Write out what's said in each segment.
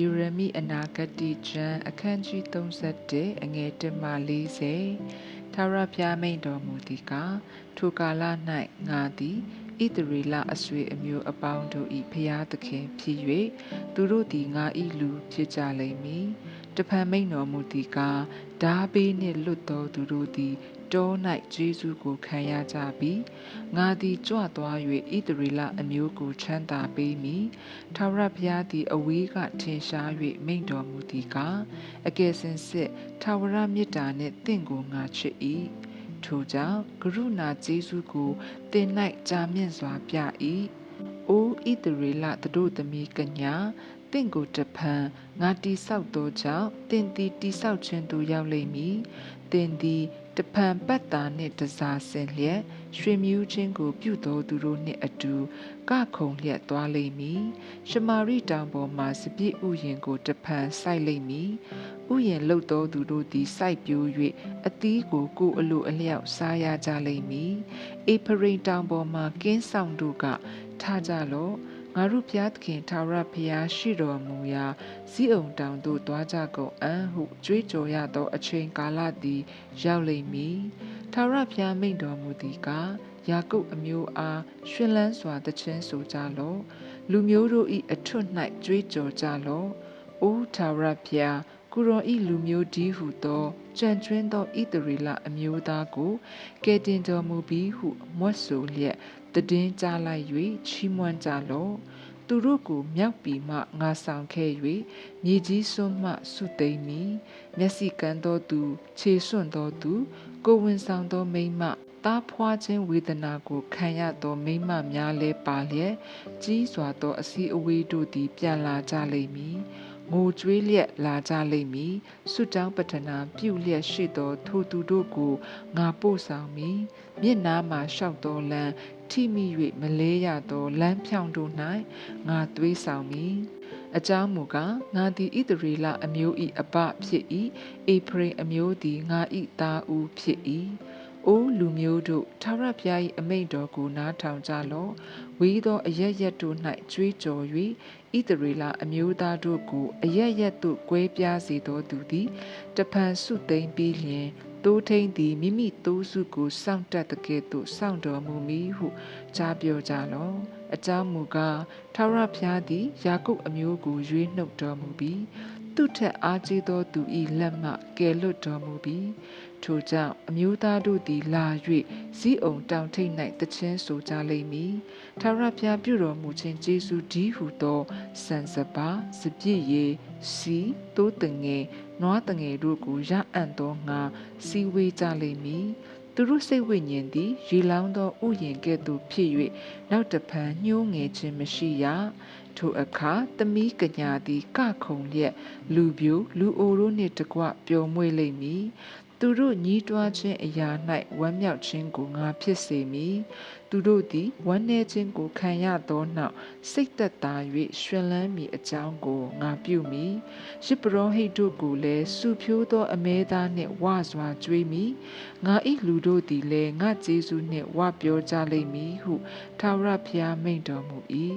ယေရမိအနာဂတိကျမ်းအခန်းကြီး31အငယ်1မှ40ထာဝရဘုရားမိန့်တော်မူသည်ကားထိုကာလ၌ငါသည်ဣသရေလအဆွေအမျိုးအပေါင်းတို့၏ဖျားသခင်ဖြစ်၍သူတို့သည်ငါ၏လူဖြစ်ကြလိမ့်မည် တဖန်မိန်တော်မူသည်ကားဓာဘေးနှင့်လွတ်တော်သူတို့သည်တော၌ဂျေဇုကိုခံရကြပြီးငါသည်ကြွသွား၍ဣသရေလအမျိုးကိုချမ်းသာပေးမည်ထာဝရဘုရားသည်အဝေးကထင်ရှား၍မိန်တော်မူသည်ကားအကယ်စင်စစ်ထာဝရမေတ္တာနှင့်တင့်ကိုငါချစ်၏ထိုကြောင့်ကရုဏာကျေးဇူးကိုတင်၌ကြာမြင့်စွာပြ၏အိုဣသရေလတို့သမီးကညာ တင့်ကိုတဖန်ငါတိဆောက်သောကြောင့်တင်သည်တိဆောက်ခြင်းသို့ရောက်လိမ့်မည်တင်သည်တဖန်ပတ်တာနှင့်တစားဆင်လျက်ရွှေမြူးချင်းကို ပြုတော်သူတို့နှင့်အတူကခုံလျက်သွားလိမ့်မည်ရှမာရိတောင်ပေါ်မှစပြည့်ဥယင်ကိုတဖန်စိုက်လိမ့်မည်ဥယင်လှုပ်တော်သူတို့သည်စိုက်ပျိုး၍အသီးကိုကိုအလိုအလျောက်စားရကြလိမ့်မည်အေဖရိန်တောင်ပေါ်မှကင်းဆောင်တို့ကထားကြလော့ ငါတို့ဖျားသခင်ထာဝရဘုရားရှိတော်မူရာဇီးအောင်တောင်သို့သွားကြကုန်အံ့ဟုကြွေးကြော်ရသောအချိန်ကာလသည်ရောက်လိမ့်မည်ထာဝရဘုရားမိန့်တော်မူသည်ကားယာကုပ်အမျိုးအားရှင်လန်းစွာတခြင်းဆိုကြလော့လူမျိုးတို့၏အထွတ်၌ကြွေးကြော်ကြလော့အိုထာဝရဘုရားကိုရောဤလူမျိုးဒီဟုသောကြံကျွင်းသောဣတရီလအမျိုးသားကိုကဲတင်တော်မူပြီးဟုမွတ်ဆိုလျက် တည်င်းကြားလိုက်၍ချီးမွမ်းကြလော့သူတို့ကိုမြောက်ပြီးမှငါဆောင်ခဲ့၍မြေကြီးစွန်းမှဆုသိမ်းမည်မျက်စိကန်းသောသူခြေစွန့်သောသူကိုဝင်ဆောင်သောမိမသားဖွာခြင်းဝေဒနာကိုခံရသောမိမများလဲပါလျက်ကြီးစွာသောအစည်းအဝေးတို့သည်ပြန်လာကြလိမ့်မည် ငိုကြွေးလျက်လာကြလိမ့်မည်ဆုတောင်းပတနာပြုလျက်ရှိသောထိုသူတို့ကိုငါပို့ဆောင်မည်မျက်နာမှာလျှောက်တော်လံထိမိ၍မလဲရသောလမ်းဖြောင်းတို့၌ငါသွေးဆောင်မည်အကြောင်းမူကားငါသည်ဣသရေလအမျိုး၏အပဖြစ်၏အေဖရိအမျိုးသည်ငါ၏သားဦးဖြစ်၏အိုးလူမျိုးတို့ထာဝရဘုရား၏အမိန့်တော်ကိုနားထောင်ကြလော့ ဝေးသောအရရက်တို့၌ကြွေးကြော်၍ဣသရေလအမျိုးသားတို့ကိုအရရက်သို့ကွဲပြားစေသောသူသည်တဖန်ဆုသိမ့်ပြီးလျင်တိုးထိန်သည်မိမိတိုးစုကိုစောင့်တတ်တဲ့ကဲ့သို့စောင့်တော်မူမည်ဟုကြားပြောကြလော့အကြောင်းမူကားထာဝရဘုရားသည်ယာကုပ်အမျိုးကိုရွေးနှုတ်တော်မူပြီး သူထက်အားကြီးသောသူ၏လက်မှကယ်လွတ်တော်မူပြီးထိုကြောင့်အမျိုးသားတို့သည်လာ၍ဇီးအောင်တောင်ထိပ်၌တခြင်းဆိုကြလိမ့်မည်ထာဝရဘုရားပြုတော်မူခြင်းကျေးဇူးဒီဟုသောစံစပါစပြည့်ရည်စီတိုးတငယ်နွားတငယ်တို့ကိုရအံ့သောငါစီဝေးကြလိမ့်မည်သူတို့စိတ်ဝိညာဉ်သည်ရေလောင်းသောဥယျင်ကဲ့သို့ဖြစ်၍နောက်တဖန်ညှိုးငယ်ခြင်းမရှိရ ထိုအခါသမီးကညာသည်ကခုံလျက် လူပြိုလူအိုတို့နှင့်တကွပျော်မွေ့လိမ့်မည်သူတို့ညီးတွားခြင်းအရာ၌ဝမ်းမြောက်ခြင်းကိုငါဖြစ်စေမည်သူတို့သည်ဝမ်းနည်းခြင်းကိုခံရသောနောက်စိတ်သက်သာ၍ရှင်လန်းမည်အကြောင်းကိုငါပြုမည်ရှစ်ပရောဟိတ်တို့ကိုလည်းစုဖြိုးသောအမဲသားနှင့်ဝစွာကြွေးမည်ငါ၏လူတို့သည်လည်းငါကျေးဇူးနှင့်ဝပြောကြလိမ့်မည်ဟုထာဝရဘုရားမိန့်တော်မူ၏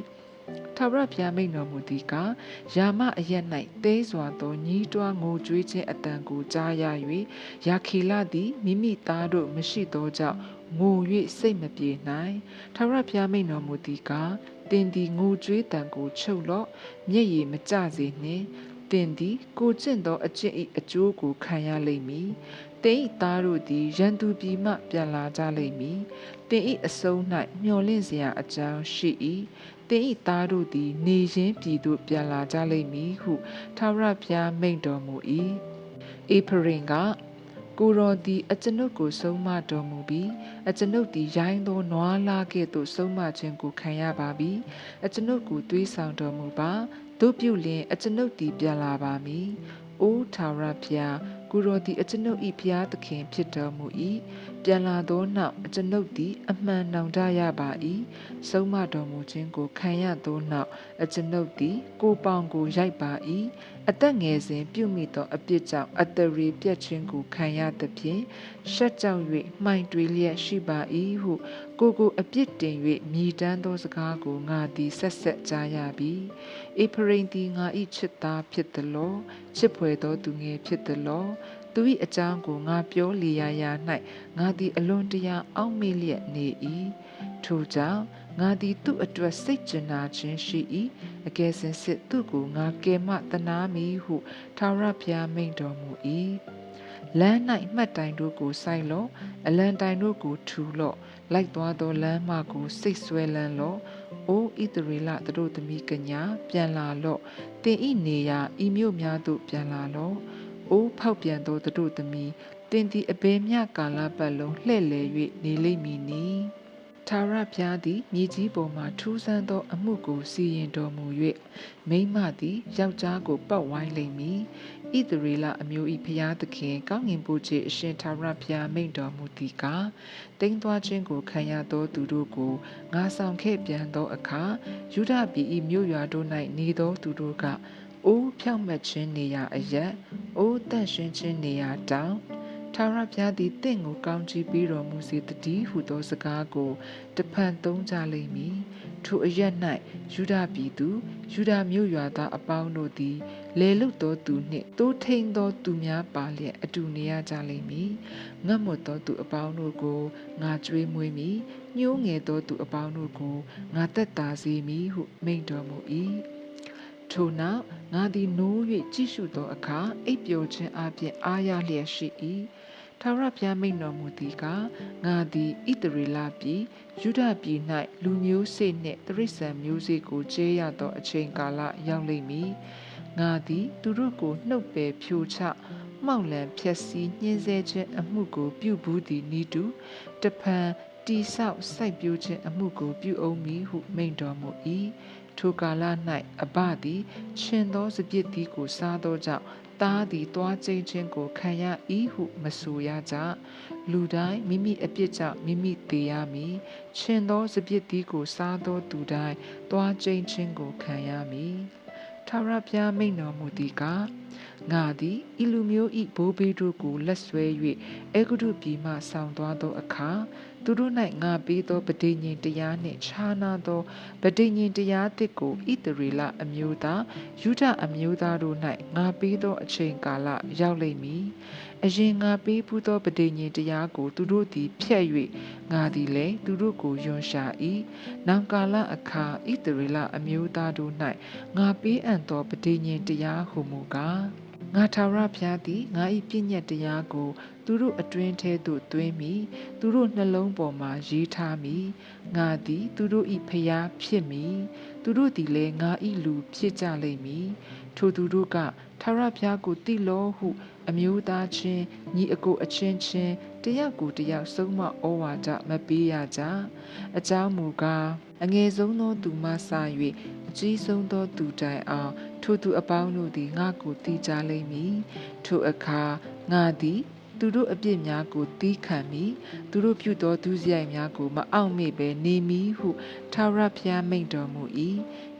ထာဝရဘုရားမိန့်တော်မူသည်ကားယာမအရက်၌တဲစွာသောညီးတွားငိုကြွေးခြင်းအတန်ကိုကြားရ၍ယာခေလသည်မိမိသားတို့မရှိသောကြောင့်ငို၍စိတ်မပြေနိုင်ထာဝရဘုရားမိန့်တော်မူသည်ကားတင်သည်ငိုကြွေးတန်ကိုချုပ်လော့မျက်ရည်မကျစေနှင့်တင်သည်ကိုကျင့်သောအကျင့်၏အကျိုးကိုခံရလိမ့်မည်တင်၏သားတို့သည်ရန်သူပြည်မှပြန်လာကြလိမ့်မည်တင်၏အစုံ၌မျော်လင့်စရာအကြောင်းရှိ၏ တင်၏သားတို့သည် နေရင်းပြည်သို့ပြန်လာကြလိမ့်မည်ဟုထာဝရဘုရားမိန့်တော်မူ၏အေဖရင်ကကိုရောသည်အကျွန်ုပ်ကိုဆုံးမတော်မူပြီးအကျွန်ုပ်သည်ရိုင်းသောနွားလားကဲ့သို့ဆုံးမခြင်းကိုခံရပါပြီအကျွန်ုပ်ကိုသွေးဆောင်တော်မူပါတို့ပြုလျင်အကျွန်ုပ်သည်ပြန်လာပါမည်အိုးထာဝရဘုရား ကိုရောသည်အကျွန်ုပ်၏ဘုရားသခင်ဖြစ်တော်မူ၏ပြန်လာသောနောက်အကျွန်ုပ်သည် အမှန်နောင်တရပါ၏ဆုံးမတော်မူခြင်းကိုခံရသောနောက်အကျွန်ုပ်သည် ကိုပေါင်ကိုရိုက်ပါ၏အသက်ငယ်စဉ်ပြုမိသောအပြစ်ကြောင့်အတရေပြက်ခြင်းကိုခံရသဖြင့်ရှက်ကြောက်၍မှိုင်တွေလျက်ရှိပါ၏ဟုကိုကိုအပြစ်တင်၍မြည်တမ်းသောစကားကိုငါသည်ဆက်ဆက်ကြားရပြီ ဧဖရိမ်သည်ငါ၏ချစ်သားဖြစ်သလောချစ်ဖွယ်သောသူငယ်ဖြစ်သလောသူ၏အကြောင်းကိုငါပြောလျာရာ၌ငါသည်အလွန်တရာအောက်မေ့လျက်နေ၏ထိုကြောင့်ငါသည်သူ့အတွက်စိတ်ကျင်နာခြင်းရှိ၏အကယ်စင်စစ်သူ့ကိုငါကယ်မတနာမည်ဟုထာဝရဘုရားမိန့်တော်မူ၏လမ်း၌မှတ်တိုင်တို့ကိုစိုက်လော့အလံတိုင်တို့ကိုထူလော့လိုက်သွားသောလမ်းမကိုစိတ်ဆွဲလန်းလော့ အိုဣသရေလသူတို့သမီးကညာပြန်လာလော့တင်ဤနေရာဤမြို့များသို့ပြန်လာလော့အိုးဖောက်ပြန်သောသူတို့သမီးတင်သည်အဘယ်မျှကာလပတ်လုံးလှဲ့လေ၍နေလိမ့်မည်နီထာဝရဘုရားသည်မြေကြီးပေါ်မှထူးဆန်းသောအမှုကိုစီရင်တော်မူ၍မိမသည်ယောက်ျားကိုပတ်ဝိုင်းလိမ့်မည် ဣသရေလအမျိုး၏ဘုရားသခင်ကောင်းငင်ဘုရားအရှင်ထာဝရဘုရားမိန့်တော်မူသည်ကားတိမ်သွားခြင်းကိုခံရသောသူတို့ကိုငါဆောင်ခဲ့ပြန်သောအခါယူဒပြည်၏မြို့ရွာတို့၌နေသောသူတို့ကအိုးဖြောက်မှတ်ခြင်းနေရာအရက်အိုးတန့်ရှင်းခြင်းနေရာတောင်ထာဝရဘုရားသည်တင့်ကိုကောင်းချီးပေးတော်မူစေတည်းဟုသောစကားကိုတဖန်သုံးကြလိမ့်မည်ထိုအရက်၌ယူဒပြည်သူယူဒမြို့ရွာသားအပေါင်းတို့သည် လေလုသောသူနှင့်တိုးထိန်သောသူများပါလျက်အတူနေရကြလိမ့်မည်ငတ်မွတ်သောသူအပေါင်းတို့ကိုငါကြွေးမွေးမည်ညှိုးငယ်သောသူအပေါင်းတို့ကိုငါသက်သာစေမည်ဟုမိန့်တော်မူ၏ထိုနောက်ငါသည်နိုး၍ကြည့်ရှုသောအခါအိပ်ပျော်ခြင်းအပြင်အားရလျက်ရှိ၏ထာဝရဘုရားမိန့်တော်မူသည်ကငါသည်ဣတရေလပြည်ယူဒပြည်၌လူမျိုးစိတ်နှင့်တရိษံမျိုးစေ့ကိုကျဲရသောအချိန်ကာလရောက်လိမ့်မည် ငါသည် သူတို့ကိုနှုတ်ပယ်ဖြိုချမှောက်လံဖြက်စီးညှင်းဆဲခြင်းအမှုကို ပြုဘူးသည်နီးတူတဖန်တိဆောက်စိုက်ပျိုးခြင်းအမှုကို ပြုအောင်မည်ဟုမိန့်တော်မူ၏ထိုကာလ၌အဘသည်ရှင်သောစပြစ်သည်ကိုစားသောကြောင့်သားသည်တွားကျိန်ခြင်းကိုခံရ၏ဟုမဆိုရကြလူတိုင်းမိမိအပြစ်ကြောင့်မိမိသေရမည်ရှင်သောစပြစ်သည်ကိုစားသောသူတိုင်းတွားကျိန်ခြင်းကိုခံရမည် ထာဝရဘုရားမိန့်တော်မူသည်ကားငါသည်ဤလူမျိုးဤဘိုးဘေးတို့ကိုလက်ဆွဲ၍အေဂုတုပြည်မှဆောင်သွားသောအခါ သူတို့၌ငါပေးသောဗဒိညင်တရားနှင့်ခြားနာသောဗဒိညင်တရားသစ်ကိုဣသရေလအမျိုးသားယူဒအမျိုးသားတို့၌ငါပေးသောအချိန်ကာလရောက်လိမ့်မည်အရင်ငါပေးဘူးသောပဋိညာဉ်တရားကို သူတို့သည်ဖျက်၍ငါသည်လည်းသူတို့ကိုယွန်ရှာ၏နောင်ကာလအခါဣသရေလအမျိုးသားတို့၌ငါပေးအပ်သောပဋိညာဉ်တရားဟုမူကား ငါထာဝရဘုရားသည်ငါ၏ပြည့်ညတ်တရားကို သူတို့အတွင်းထဲသို့သွင်းမိသူတို့နှလုံးပေါ်မှာရေးထားမိငါသည် သူတို့၏ဖျားဖြစ်မိသူတို့သည်လည်းငါ၏လူဖြစ်ကြလိမ့်မည်ထိုသူတို့ကထာဝရဘုရားကိုတိလောဟု အမျိုးသားချင်းညီအကိုအချင်းချင်းတယောက်ကိုတယောက်ဆုံးမဩဝါဒမပေးရကြအကြောင်းမူကားအငယ်ဆုံးသောသူမှစ၍အကြီးဆုံးသောသူတိုင်အောင်ထိုသူအပေါင်းတို့သည်ငါ့ကိုတီးကြလိမ့်မည်ထိုအခါငါသည်သူတို့အပြစ်များကိုတီးခံမိသူတို့ပြုသောဒုစရိုက်များကိုမအောင်မေ့ဘဲနေမည်ဟုထာဝရဘုရားမိန့်တော်မူ၏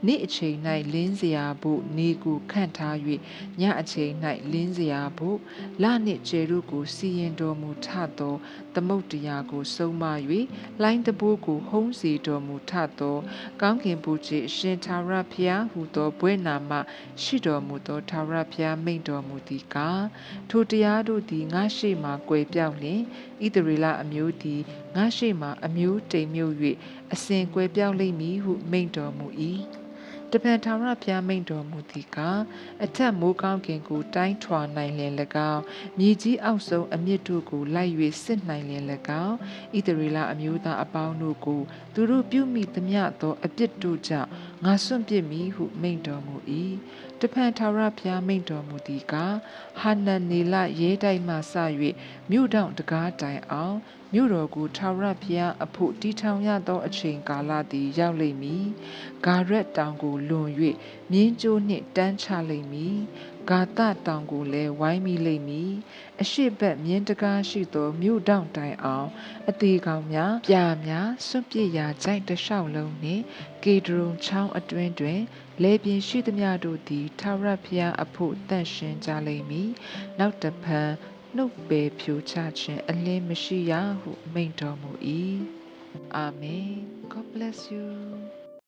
နေ့အချိန်၌လင်းစရာဖို့နေကိုခန့်ထား၍ညအချိန်၌လင်းစရာဖို့လနှင့်ကျဲတို့ကိုစီရင်တော်မူထသောသမုတ်တရားကိုဆုံးမ၍လိုင်းတဘိုးကိုဟုံးစေတော်မူထသောကောင်းကင်ဘုရားအရှင်ထာဝရဘုရားဟူသောဘွဲ့နာမရှိတော်မူသောထာဝရဘုရားမိန့်တော်မူသည်ကားထိုတရားတို့သည်ငါရှိမှကွယ်ပြောက်လျင်ဣသရေလအမျိုးသည်ငါရှိမှအမျိုးတိမ်မြုပ်၍အစဉ်ကွယ်ပြောက်လိမ့်မည်ဟုမိန့်တော်မူ၏ တပံထာဝရဘုရားမိန့်တော်မူသည်ကအထက်မိုးကောင်းကင်ကိုတိုင်းထွာနိုင်လင်၎င်းမြေကြီးအောက်ဆုံးအမြင့်တို့ကိုလိုက်၍စစ်နိုင်လင်၎င်းဣသရေလအမျိုးသားအပေါင်းတို့ကိုသူတို့ပြုမိသမျှသောအပြစ်တို့ကြောင့် ငါစွန့်ပစ်မည်ဟုမိန့်တော်မူ၏တဖန်ထာဝရဘုရားမိန့်တော်မူသည်ကဟာနန်နေလရဲတိုက်မှစ၍မြို့တောင်တကားတိုင်အောင်မြို့တော်ကိုထာဝရဘုရားအဖို့တီထောင်ရသောအချိန်ကာလသည်ရောက်လိမ့်မည်။ဂါရက်တောင်ကိုလွန်၍မြင်းကျိုးနှင့်တန်းချလိမ့်မည်။ ဂါတတောင်ကိုလည်းဝိုင်းမိလိမ့်မည်အရှိတ်ဘက်မြင်းတကားရှိသောမြို့တောင်တိုင်အောင်အသေးကောင်များပြာများစွန့်ပစ်ရာကြိုက်တစ်လျှောက်လုံးနှင့်ကေဒရုံချောင်းအတွင်းတွင်လေပြင်းရှိသမျှတို့သည်ထာဝရဘုရားအဖို့တန့်ရှင်းကြလိမ့်မည်နောက်တဖန်နှုတ်ပေဖြိုချခြင်းအလင်းမရှိရဟုမိန့်တော်မူ၏အာမင် God bless you